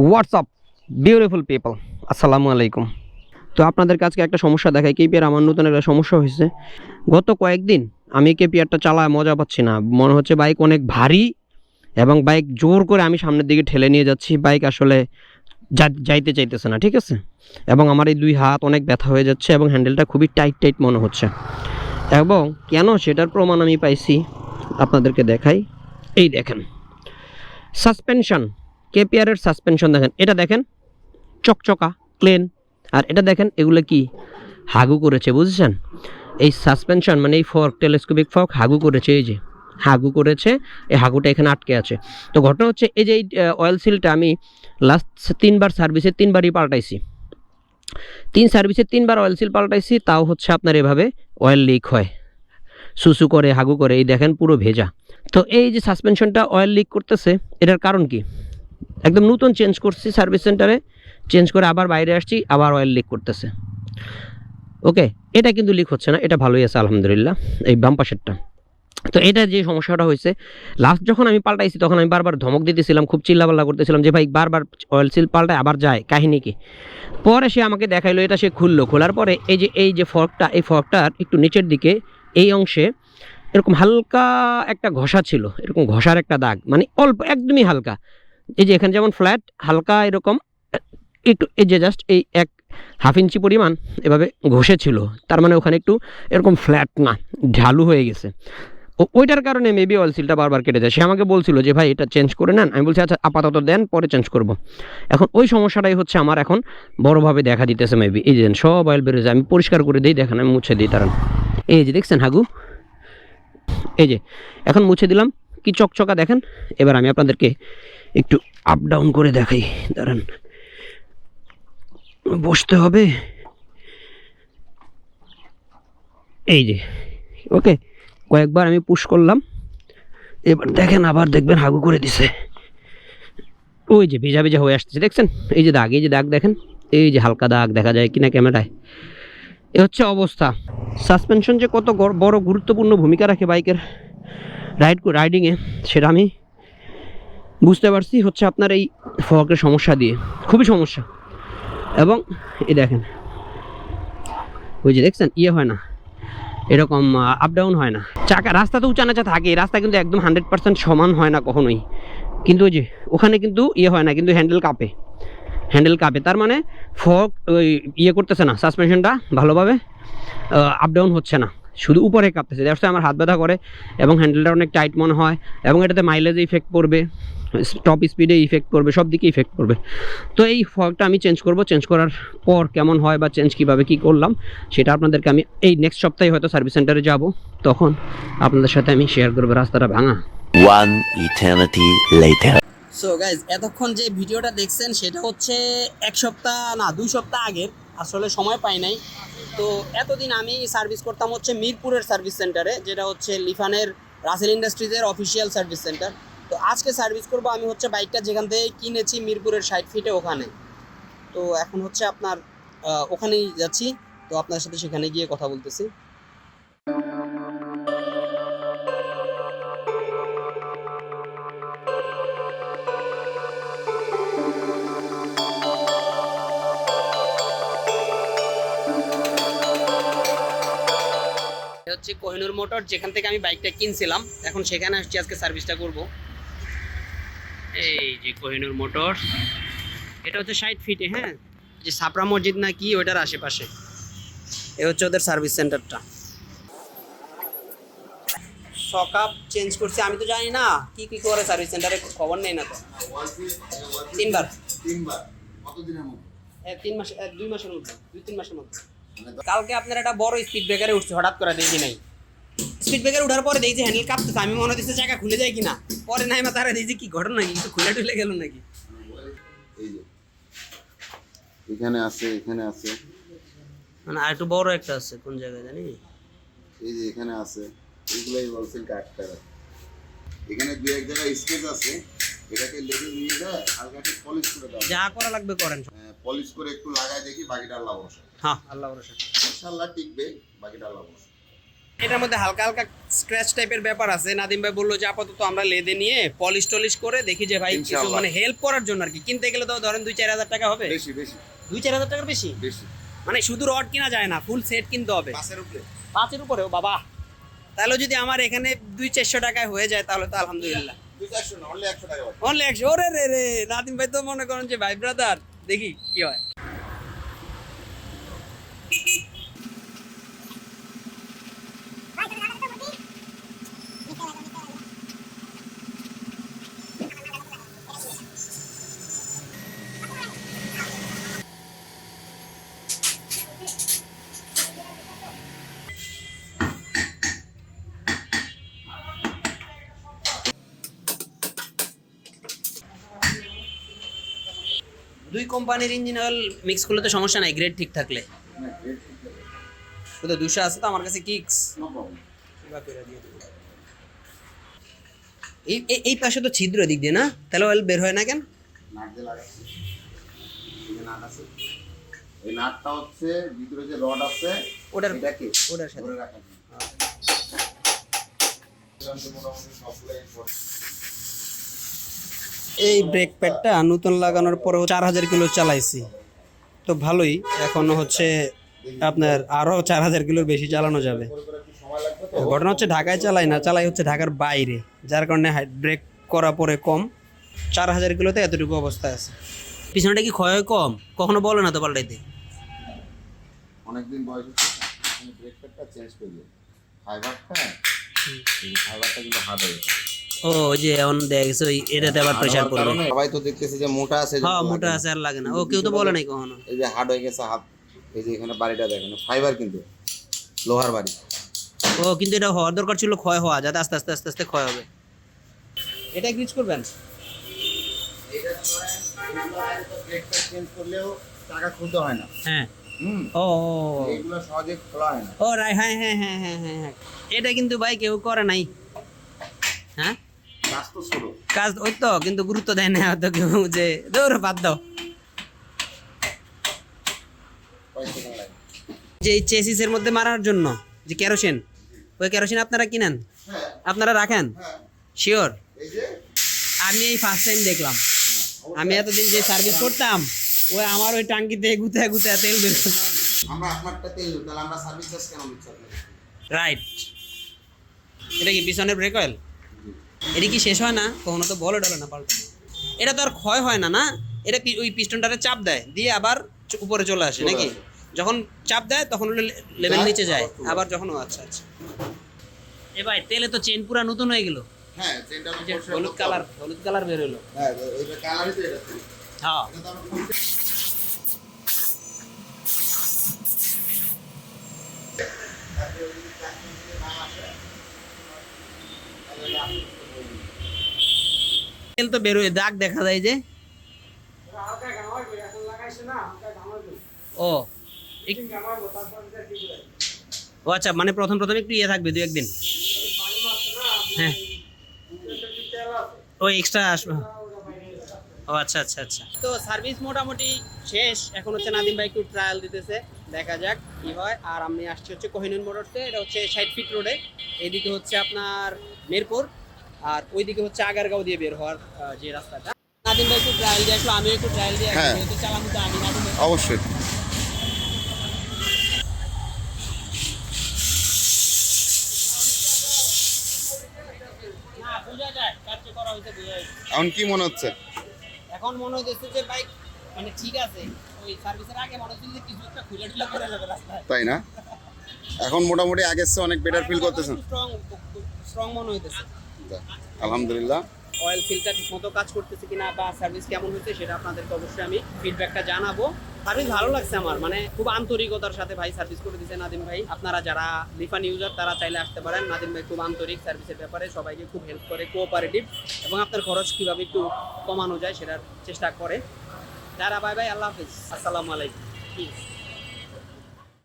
WhatsApp beautiful people আসসালামু আলাইকুম তো আপনাদের কাছে একটা সমস্যা দেখায় কেপিআর আমার নতুন একটা সমস্যা হয়েছে। গত কয়েকদিন আমি কেপিআরটা চালায় মজা পাচ্ছি না। মনে হচ্ছে বাইক অনেক ভারী এবং বাইক জোর করে আমি সামনের দিকে ঠেলে নিয়ে যাচ্ছি। বাইক আসলে যাইতে চাইতেছে না, ঠিক আছে? এবং আমার এই দুই হাত অনেক ব্যথা হয়ে যাচ্ছে এবং হ্যান্ডেলটা খুবই টাইট টাইট মনে হচ্ছে। এবং কেন সেটার প্রমাণ আমি পাইছি, আপনাদেরকে দেখাই। এই দেখেন। সাসপেনশন কেপিআরের সাসপেনশন দেখেন। এটা দেখেন, চকচকা ক্লেন আর এটা দেখেন, এগুলো কি? হাগু করেছে, বুঝেছেন? এই সাসপেনশন মানে এই ফর্ক টেলিস্কোপিক ফর্ক হাগু করেছে, এই যে। হাগু করেছে, এই হাগুটা এখানে আটকে আছে। তো ঘটনা হচ্ছে, এই যে এই অয়েল সিলটা আমি লাস্ট তিনবার সার্ভিসে তিনবারই পাল্টাইছি। তিন সার্ভিসে তিনবার অয়েল সিল পাল্টাইছি, তাও হচ্ছে আপনার এভাবে অয়েল লিক হয়। সুসু করে, হাগু করে, এই দেখেন পুরো ভেজা। তো এই যে সাসপেনশনটা অয়েল লিক করতেছে, এটার কারণ কি? একদম নতুন চেঞ্জ করছি সার্ভিস সেন্টারে চেঞ্জ করে আবার বাইরে আসছি, আবার অয়েল লিক করতেছে। ওকে এটা কিন্তু লিক হচ্ছে না, এটা ভালোই আছে, আলহামদুলিল্লাহ, এই বাম পাশেরটা। তো এটা যে সমস্যাটা হয়েছে লাস্ট যখন আমি পাল্টাইছি, তখন আমি বারবার ধমক দিতেছিলাম, খুব চিল্লাপাল্লা করতেছিলাম যে, ভাই, বারবার অয়েল সিল পাল্টায়, আবার যায়, কাহিনী কি? পরে সে আমাকে দেখাইলো, এটা সে খুললো, খোলার পরে এই যে এই যে ফর্কটা এই ফর্কটার একটু নিচের দিকে, এই অংশে এরকম হালকা একটা ঘষা ছিল, এরকম ঘষার একটা দাগ মানে অল্প, একদমই হালকা। এই যে এখানে যেমন ফ্ল্যাট হালকা এরকম, একটু, এই যে জাস্ট এই এক হাফ ইঞ্চি পরিমাণ এভাবে ঘষে ছিল তার মানে ওখানে একটু এরকম ফ্ল্যাট না, ঢালু হয়ে গেছে। ওইটার কারণে মেবি অয়েল সিলটা বারবার কেটে যায়। সে আমাকে বলছিল যে, ভাই, এটা চেঞ্জ করে নেন। আমি বলছি আচ্ছা আপাতত দেন, পরে চেঞ্জ করব। এখন ওই সমস্যাটাই হচ্ছে আমার এখন বড়োভাবে দেখা দিতেছে মেবি এই যে সব অয়েল বেরোয় যায়, আমি পরিষ্কার করে দিই, দেখেন, আমি মুছে দিই তারা এই যে দেখছেন, হাগু? এই যে, এখন মুছে দিলাম, কি চকচকা দেখেন? এবার আমি আপনাদেরকে একটু আপ ডাউন করে দেখাই। দাঁড়ান। বসতে হবে। এই যে। ওকে, কয়েকবার আমি পুশ করলাম। এবার দেখেন আবার দেখবেন হাগু করে দিছে। ওই যে ভেজা ভেজা হয়ে আসতেছে, দেখছেন? এই যে দাগ, এই যে দাগ দেখেন? এই যে হালকা দাগ দেখা যায় কিনা ক্যামেরায়। এ হচ্ছে অবস্থা। সাসপেনশন যে কত বড় গুরুত্বপূর্ণ ভূমিকা রাখে বাইকের। রাইড রাইডিংয়ে সেটা আমি বুঝতে পারছি হচ্ছে আপনার এই ফকের সমস্যা দিয়ে। খুবই সমস্যা। এবং এই দেখেন, ওই যে দেখছেন ইয়ে হয় না, এরকম আপ ডাউন হয় না। চাকা রাস্তা তো উঁচা নাচা থাকে রাস্তা কিন্তু একদম হান্ড্রেড পার্সেন্ট সমান হয় না কখনোই। কিন্তু ওই যে, ওখানে কিন্তু ইয়ে হয় না, কিন্তু হ্যান্ডেল কাঁপে। হ্যান্ডেল কাঁপে, তার মানে ফক ওই ইয়ে করতেছে না সাসপেনশনটা ভালোভাবে আপ ডাউন হচ্ছে না। শুধু উপরে কাঁপতেছে। দ্যাটস আমার হাত ব্যথা করে এবং হ্যান্ডেলটা অনেক টাইট মনে হয় এবং এটাতে মাইলেজে ইফেক্ট পড়বে টপ স্পিডে ইফেক্ট পড়বে সব দিকে ইফেক্ট পড়বে। তো এই ফগটা আমি চেঞ্জ করব। চেঞ্জ করার পর কেমন হয় বা চেঞ্জ কীভাবে কি করলাম সেটা আপনাদেরকে আমি এই নেক্সট সপ্তাহে হয়তো সার্ভিস সেন্টারে যাব। তখন আপনাদের সাথে আমি শেয়ার করব রাস্তাটা ভাঙা। One eternity later. So guys এতক্ষণ যে ভিডিওটা দেখছেন সেটা হচ্ছে এক সপ্তাহ না দুই সপ্তাহ আগের। আসলে সময় পাই নাই। তো এতদিন আমি সার্ভিস করতাম হচ্ছে মিরপুরের সার্ভিস সেন্টারে যেটা হচ্ছে লিফানের রাসেল ইন্ডাস্ট্রিজের অফিসিয়াল সার্ভিস সেন্টার তো আজকে সার্ভিস করব আমি হচ্ছে বাইকটা যেখান থেকে কিনেছি মিরপুরের ষাট ফিটে ওখানে। তো এখন হচ্ছে আপনার ওখানেই যাচ্ছি। তো আপনার সাথে সেখানে গিয়ে কথা বলতেছি। হচ্ছে কোহিনুর মোটর যেখান থেকে আমি বাইকটা কিনছিলাম। এখন সেখানে আসছি আজকে সার্ভিসটা করব। এই যে কোহিনুর মোটর এটা হচ্ছে ষাট ফিটে হ্যাঁ? যে সাপরা মসজিদ না কি ওটার আশেপাশে। এ হচ্ছে ওদের সার্ভিস সেন্টারটা। সকাপ চেঞ্জ করছে আমি তো জানি না কি কি করে সার্ভিস সেন্টারে খবর নেই না তো। তিনবার। তিনবার। কতদিনের মধ্যে? এ, তিন মাস দুই মাসের মধ্যে দুই তিন মাসের মধ্যে। কালকে আপনার একটা বড় স্পিড ব্রেকারে উঠছে হঠাৎ করে দেখি নাই। স্পিড ব্রেকার উঠার পরে দেখছি হ্যান্ডেল কাঁপতেছে আমি মনে হচ্ছে চাকা খুলে যায় কিনা। পরে নাই মা তারা দেখছি কি ঘটনা কিছু খুলে টুলে গেল নাকি? এখানে আছে এখানে আছে। মানে আর একটু বড় একটা আছে কোন জায়গায় জানি? এই যে এখানে আছে এইগুলাই বলছেন কাটতে এখানে দু এক জায়গায় স্কেচ আছে। এটাকে লেগে নিয়ে যায় পলিশ করে দাও। যা করা লাগবে করেন। পলিশ করে একটু লাগায় দেখি বাকিটা আল্লাহ হ্যাঁ আল্লাহ ভরসা। ইনশাল্লাহ টিকবে বাকিটা আল্লাহ এটার মধ্যে হালকা হালকা স্ক্র্যাচ টাইপের ব্যাপার আছে। নাদিম ভাই বলল যে আপাতত আমরা লেদে নিয়ে পলিশ টলিশ করে দেখি যে ভাই কিছু মানে হেল্প করার জন্য আর কি। কিনতে গেলে তো ধরেন দুই চার হাজার টাকা হবে। বেশি বেশি। দুই চার হাজার টাকার বেশি? বেশি। মানে শুধু রড কিনা যায় না ফুল সেট কিনতে হবে। পাঁচের উপরে। পাঁচের উপরেও? বাবা। তাহলে যদি আমার এখানে দুই চারশো টাকায় হয়ে যায় তাহলে তো আলহামদুলিল্লাহ। অনলি ওরে রে রে, নাদিম ভাই তো মনে করেন যে ভাই ব্রাদার দেখি কি হয়। দুই কোম্পানির ইঞ্জিন অয়েল মিক্স করলে তো সমস্যা নাই গ্রেড ঠিক থাকলে। শুধু দুশো আছে তো আমার কাছে কিক্স এই এই- পাশে তো ছিদ্র দিক দিয়ে না? তাহলে অয়েল বের হয় না কেন? এই নাটটা হচ্ছে ভিতরে যে রড আছে ওটার- ওটার সাথে। ধরে রাখা যায়। মোটামুটি সবগুলো import। এই ব্রেক প্যাডটা নতুন লাগানোর পরেও চার হাজার কিলো চালাইছি। তো ভালোই, এখন হচ্ছে আপনার আরও চার হাজার কিলোর বেশি চালানো যাবে। ঘটনা হচ্ছে ঢাকায় চালাই না, চালাই হচ্ছে ঢাকার বাইরে, যার কারণে ব্রেক করা পরে কম। চার হাজার কিলোতে এতটুকু অবস্থা আছে। পিছনটা কি ক্ষয় কম? কখনো বলে না তো পাল্টাইতে। অনেকদিন বয়স ব্রেক প্যাডটা চেঞ্জ ফাইবারটা ফাইবারটা কিন্তু। ও ওই যে এখন দেখা গেছে ওই এটাতে আবার হওয়ার পড়বে। সবাই তো দেখতেছে যে মোটা আছে হ্যাঁ মোটা আছে আর লাগে না। ও কেউ তো বলে নাই কখনো। এই যে হার্ড হয়ে গেছে হাত এই যে এখানে বাড়িটা দেখেন ফাইবার কিন্তু লোহার বাড়ি। ও কিন্তু এটা হওয়ার দরকার ছিল ক্ষয় হওয়া যাতে আস্তে আস্তে আস্তে আস্তে ক্ষয় হবে। এটা গ্রিজ করবেন? এটা ধরেন ব্রেক প্যাড চেঞ্জ করলেও টাকা খুলতে হয় না। হ্যাঁ। ও। সহজে খোলা হয় না। ও রাই হ্যাঁ হ্যাঁ হ্যাঁ হ্যাঁ হ্যাঁ হ্যাঁ। এটা কিন্তু ভাই কেউ করে নাই। হ্যাঁ? কাজ ওই তো কিন্তু গুরুত্ব দেয় না হয়তো কেউ যে দৌড় বাদ দাও। যে এই চেসিসের মধ্যে মারার জন্য যে কেরোসিন ওই কেরোসিন আপনারা কিনেন? হ্যাঁ। আপনারা রাখেন? হ্যাঁ। শিওর আমি এই ফার্স্ট টাইম দেখলাম। আমি এতদিন যে সার্ভিস করতাম ওই আমার ওই টাঙ্কিতে গুতে গুতে তেল বের আমরা আপনারটা তেল তাহলে আমরা সার্ভিস চার্জ কেন দিচ্ছি রাইট এটা কি পিছনের ব্রেক অয়েল এটা কি শেষ হয় না? কখনো তো বলে ডলে না পাল্টানো এটা তো আর ক্ষয় হয় না না? এটা ওই পিস্টনটারে চাপ দেয় দিয়ে আবার উপরে চলে আসে নাকি? যখন চাপ দেয় তখন লেভেল নিচে যায় আবার যখন ও আচ্ছা আচ্ছা। এ ভাই তেলে তো চেন পুরা নতুন হয়ে গেল। হ্যাঁ চেনটা হলুদ কালার হলুদ কালার বের হলো। হ্যাঁ এই কালারই তো। এটা হ্যাঁ তেল তো বেরোয় দাগ দেখা যায় যে। ও। ও আচ্ছা মানে প্রথম প্রথম একটু ইয়ে থাকবে দু একদিন। হ্যাঁ। ও এক্সট্রা আসবে। ও আচ্ছা আচ্ছা আচ্ছা। তো সার্ভিস মোটামুটি শেষ। এখন হচ্ছে নাদিম ভাই একটু ট্রায়াল দিতেছে। দেখা যাক কি হয়। আর আমি আসছি হচ্ছে কোহিনুর মোটরসে এটা হচ্ছে ষাট ফিট রোডে এদিকে হচ্ছে আপনার মিরপুর। আর ওইদিকে হচ্ছে আগারগাঁও দিয়ে বের হওয়ার যে রাস্তাটা। নাদিম ভাই একটু ট্রায়াল দিয়ে আসলো একটু ট্রায়াল দিয়ে হ্যাঁ। চালানো তো আমি অবশ্যই। এখন কি মনে হচ্ছে? এখন মনে হচ্ছে যে বাইক মানে ঠিক আছে ওই সার্ভিসের আগে মনে হচ্ছে কিছু একটা খুলে টুলে করে যাবে রাস্তায়। তাই না? এখন মোটামুটি আগের চেয়ে অনেক বেটার ফিল করতেছেন। স্ট্রং স্ট্রং মনে হইতেছে। যাক, আলহামদুলিল্লাহ। অয়েল ফিল্টার ঠিকমতো কাজ করতেছে কিনা বা সার্ভিস কেমন হচ্ছে সেটা আপনাদেরকে অবশ্যই আমি ফিডব্যাকটা জানাব। সার্ভিস ভালো লাগছে আমার মানে খুব আন্তরিকতার সাথে ভাই সার্ভিস করে দিচ্ছে নাদিম ভাই। আপনারা যারা লিফান ইউজার তারা চাইলে আসতে পারেন। নাদিম ভাই খুব আন্তরিক সার্ভিসের ব্যাপারে সবাইকে খুব হেল্প করে কোঅপারেটিভ এবং আপনার খরচ কীভাবে একটু কমানো যায় সেটার চেষ্টা করে। যারা বাই বাই আল্লাহ হাফিজ। আসসালামু আলাইকুম.